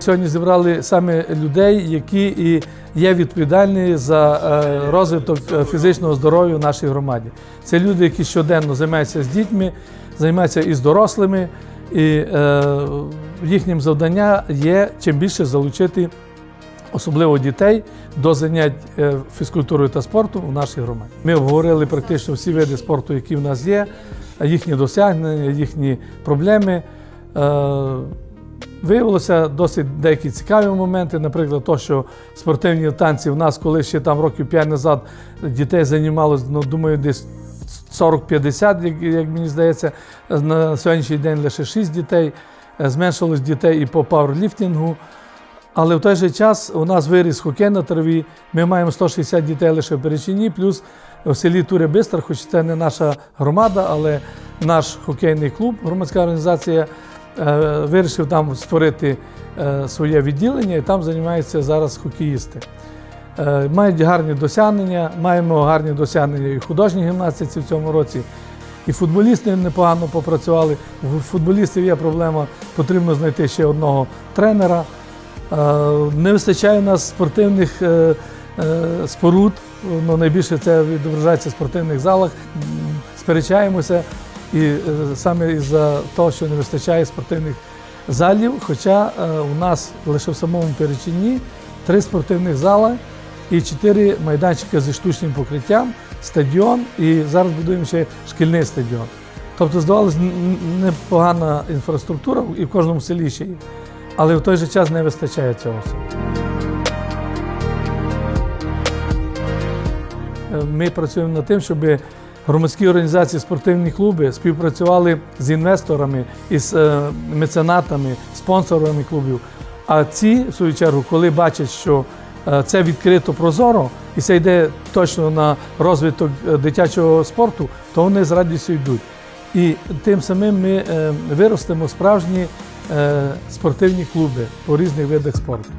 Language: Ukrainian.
Сьогодні зібрали саме людей, які і є відповідальні за е, розвиток е, фізичного здоров'я в нашій громаді. Це люди, які щоденно займаються з дітьми, займаються і з дорослими, і е, їхнім завдання є чим більше залучити особливо дітей до занять фізкультурою та спортом у нашій громаді. Ми обговорили практично всі види спорту, які в нас є, їхні досягнення, їхні проблеми. Виявилося досить деякі цікаві моменти, наприклад, то, що спортивні танці в нас, коли ще там років 5 назад дітей займалось, ну думаю, десь 40-50, як, як мені здається, на сьогоднішній день лише 6 дітей. Е, Зменшилось дітей і по пауерліфтингу. Але в той же час у нас виріс хокей на траві. Ми маємо 160 дітей лише в Перечині, плюс в селі Туре Бистр, хоч це не наша громада, але наш хокейний клуб, громадська організація, вирішив там створити е, своє відділення, і там займаються зараз хокеїсти. Е, Мають гарні досягнення, маємо гарні досягнення і в художній гімнастиці в цьому році. І футболісти непогано попрацювали. У футболістів є проблема, потрібно знайти ще одного тренера. Е, Не вистачає у нас спортивних е, е, споруд. Ну, найбільше це відображається в спортивних залах. Сперечаємося і е, саме із-за того, що не вистачає спортивних залів. Хоча е, у нас лише в самому Перечині три спортивних зали і чотири майданчики зі штучним покриттям, стадіон, і зараз будуємо ще шкільний стадіон. Тобто, здавалося, непогана інфраструктура, і в кожному селі ще є. Але в той же час не вистачає цього. Е, Ми працюємо над тим, щоб громадські організації, спортивні клуби співпрацювали з інвесторами, із е, меценатами, спонсорами клубів. А ці, в свою чергу, коли бачать, що е, це відкрито прозоро і це йде точно на розвиток е, дитячого спорту, то вони з радістю йдуть. І тим самим ми виростемо справжні спортивні клуби по різних видах спорту.